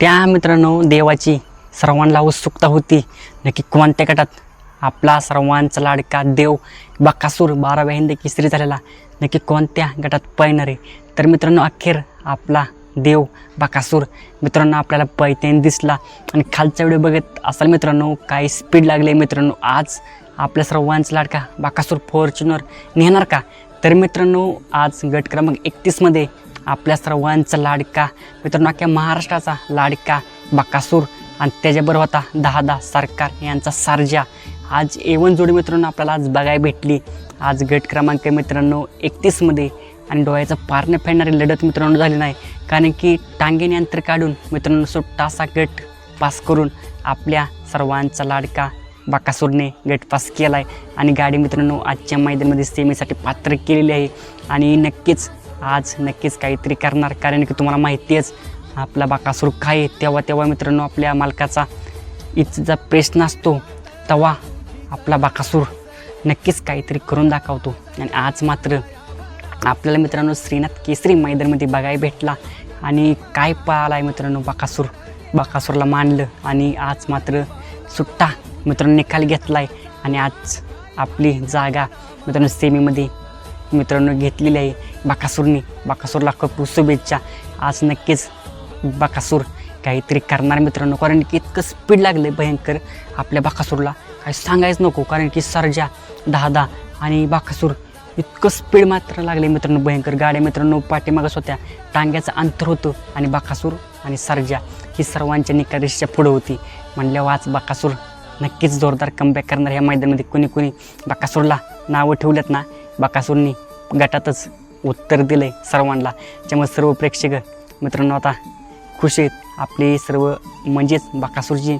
त्या मित्रांनो देवाची सर्वांना उत्सुकता होती. नक्की कोणत्या गटात? आपला सर्वांचा लाडका देव बकासूर बाराव्या हिंद किसरी झालेला. नक्की कोणत्या गटात पाहणार तर मित्रांनो अखेर आपला देव बकासूर. मित्रांनो आपल्याला पैतेन दिसला. आणि खालचा व्हिडिओ बघत असाल मित्रांनो काही स्पीड लागले मित्रांनो. आज आपल्या सर्वांचा लाडका बाकासूर फॉर्च्युनर नेणार का? तर मित्रांनो आज गट क्रमांक एकतीसमध्ये आपल्या सर्वांचा लाडका मित्रांनो अख्ख्या महाराष्ट्राचा लाडका बकासूर आणि त्याच्याबरोबर होता दहा दहा सरकार यांचा सारजा. आज एवन जोडी मित्रांनो आपल्याला आज बघायला भेटली. आज गट क्रमांक मित्रांनो एकतीसमध्ये आणि डोळ्याचं पारणं फेडणारी लढत मित्रांनो झाली नाही. कारण की टांगेने अंतर काढून मित्रांनो सुट्टासा गट पास करून आपल्या सर्वांचा लाडका बाकासूरने गट पास केला आहे आणि गाडी मित्रांनो आजच्या मैदानामध्ये सेमीसाठी पात्र केलेली आहे. आणि नक्कीच आज नक्कीच काहीतरी करणार. कारण की तुम्हाला माहिती आहेच आपला बाकासूर काय आहे तेव्हा तेव्हा मित्रांनो आपल्या मालकाचा इच्छेचा प्रश्न असतो. तेव्हा आपला बाकासूर नक्कीच काहीतरी करून दाखवतो. आणि आज मात्र आपल्याला मित्रांनो श्रीनाथ केसरी मैदानमध्ये बघायला भेटला. आणि काय पाहिला आहे मित्रांनो बाकासूर बाकासूरला मानलं आणि आज मात्र सुट्टा मित्रांनो निकाल घेतला आहे आणि आज आपली जागा मित्रांनो सेमीमध्ये मित्रांनो घेतलेली आहे बाकासूरनी. बाकासूरला खूप शुभेच्छा. आज नक्कीच बाकासूर काहीतरी करणार मित्रांनो कारण की इतकं स्पीड लागलं भयंकर आपल्या बाकासूरला. काही सांगायच नको कारण की सर्जा दहा दहा आणि बाकासूर इतकं स्पीड मात्र लागले मित्रांनो भयंकर गाड्या मित्रांनो पाठीमागच होत्या. टांग्याचं अंतर होतं आणि बाकासूर आणि सर्जा ही सर्वांच्या निकारेषच्या पुढं होती. म्हणल्या वाच बाकासूर नक्कीच जोरदार कमबॅक करणार ह्या मैदानामध्ये. कोणी कोणी बाकासूरला नावं ठेवलेत ना? बाकासूरनी गटातच उत्तर दिलं आहे सर्वांना. त्यामुळे सर्व प्रेक्षक मित्रांनो आता खुश आहेत. आपले सर्व म्हणजेच बाकासूरची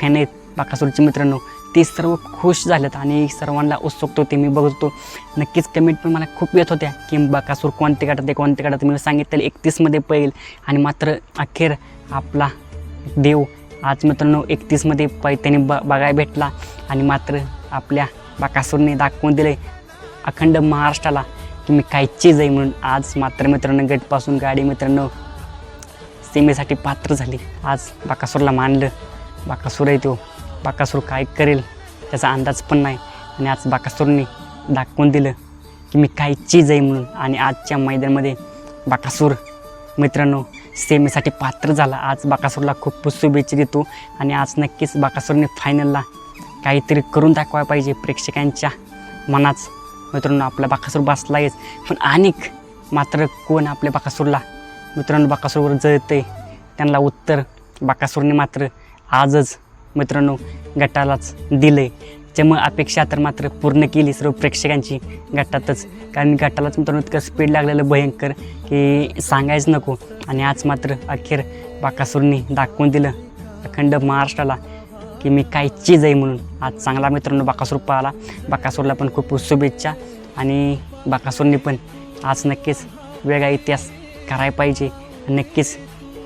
फॅन आहेत. बाकासूरचे मित्रांनो ते सर्व खुश झालेत आणि सर्वांना उत्सुकतो ते मी बघत होतो. नक्कीच कमेंट पण मला खूप येत होत्या की बाकासूर कोणते गटात आहे कोणते गटात मी सांगितलं एकतीसमध्ये पहिल आणि मात्र अखेर आपला देव आज मित्रांनो एकतीसमध्ये पै त्याने ब बघायला भेटला आणि मात्र आपल्या बाकासूरने दाखवून दिले अखंड महाराष्ट्राला की मी काय चीज आहे म्हणून आज मात्र मित्रांनो गटपासून गाडी मित्रांनो सीमेसाठी पात्र झाली. आज बाकासूरला मानलं. बाकासूर आहे तो. बाकासूर काय करेल त्याचा अंदाज पण नाही. आणि आज बाकासूरने दाखवून दिलं की मी काय चीज आहे म्हणून. आणि आजच्या मैदानामध्ये बाकासूर मित्रांनो सेमीसाठी पात्र झाला. आज बाकासूरला खूप शुभेच्छा देतो. आणि आज नक्कीच बाकासूरने फायनलला काहीतरी करून दाखवायला पाहिजे प्रेक्षकांच्या मनाच मित्रांनो आपला बाकासूर बसला आहेच पण अनेक मात्र कोण आपल्या बाकासूरला? मित्रांनो बाकासूरवर जळते त्यांना उत्तर बाकासूरने मात्र आजच मित्रांनो गटालाच दिलं आहे त्यामुळे अपेक्षा तर मात्र पूर्ण केली सर्व प्रेक्षकांची गटातच. कारण गटालाच मित्रांनो इतकं स्पीड लागलेलं भयंकर की सांगायचं नको. आणि आज मात्र अखेर बाकासूरनी दाखवून दिलं. अखंड महाराष्ट्राला. की मी काय चीज आहे म्हणून. आज चांगला मित्रांनो बाकासूर पाहिला. बाकासूरला पण खूप शुभेच्छा. आणि बाकासूरने पण आज नक्कीच वेगळा इतिहास करायला पाहिजे. नक्कीच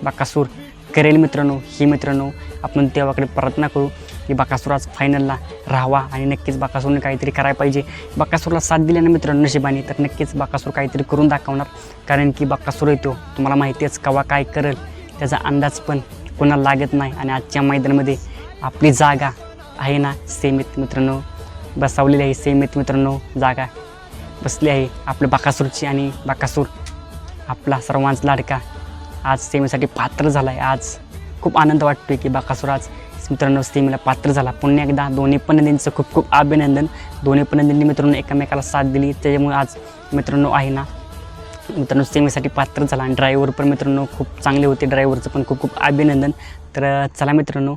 बाकासूर करेल मित्रांनो ही मित्रांनो. आपण देवाकडे प्रार्थना करू की बाकासूर आज फायनलला राहावा आणि नक्कीच बाकासूरने काहीतरी करायला पाहिजे. बाकासूरला साथ दिल्यानं मित्रांनो नशिबाने तर नक्कीच बाकासूर काहीतरी करून दाखवणार. कारण की बाकासूर येतो. तुम्हाला माहिती आहेच कवा काय करेल त्याचा अंदाज पण कोणाला लागत नाही. आणि आजच्या मैदानामध्ये आपली जागा आहे ना सेमित मित्रांनो. बसावलेली आहे सेमित मित्रांनो जागा. बसली आहे आपल्या बाकासूरची आणि बाकासूर आपला सर्वांचा लाडका. आज सेमीसाठी पात्र झाला आहे आज खूप आनंद वाटतो आहे की बाकासूर आज मित्रांनो सेमीला पात्र झाला. पुन्हा एकदा दोन्ही पणंदींचं खूप खूप अभिनंदन. दोन्ही पणंदींनी मित्रांनो एकमेकाला साथ दिली. त्याच्यामुळे आज मित्रांनो आहे ना मित्रांनो सेमीसाठी पात्र झाला. आणि ड्रायव्हर पण मित्रांनो खूप चांगले होते. ड्रायव्हरचं पण खूप खूप अभिनंदन. तर चला मित्रांनो